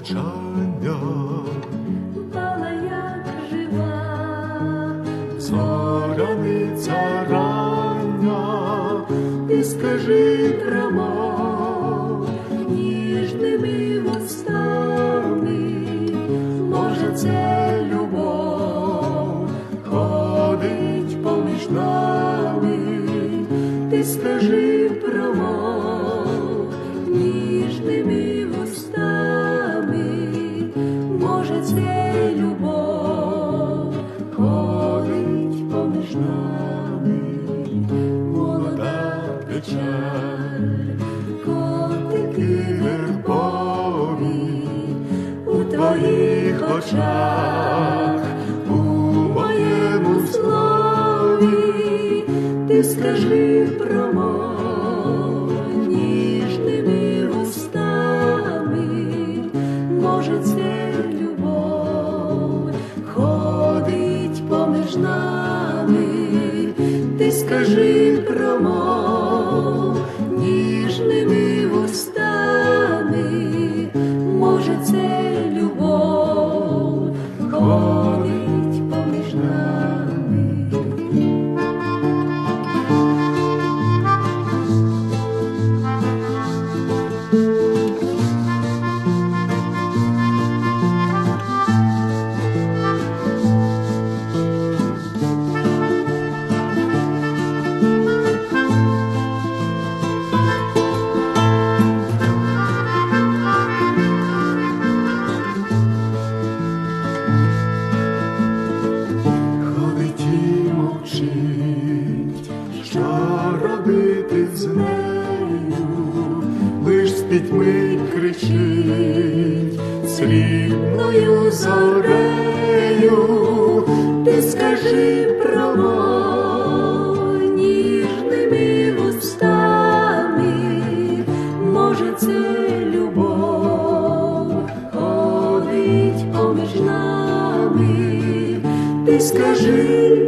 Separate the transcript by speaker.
Speaker 1: мовчання,
Speaker 2: пала як жива,
Speaker 1: зоряниця рання, і скажи прямо,
Speaker 2: ніжними вустами, може, це любов ходить поміж нами, ти скажи промов ніжними очах, у моєму слові, ти скажи промов ніжними вустами, може, це любов ходить поміж нами, ти скажи промов ніжними вустами, може, це
Speaker 1: пітьми кричить, срібною зорею,
Speaker 2: Ти скажи промов ніжними вустами, може, це любов ходить поміж нами, ти скажи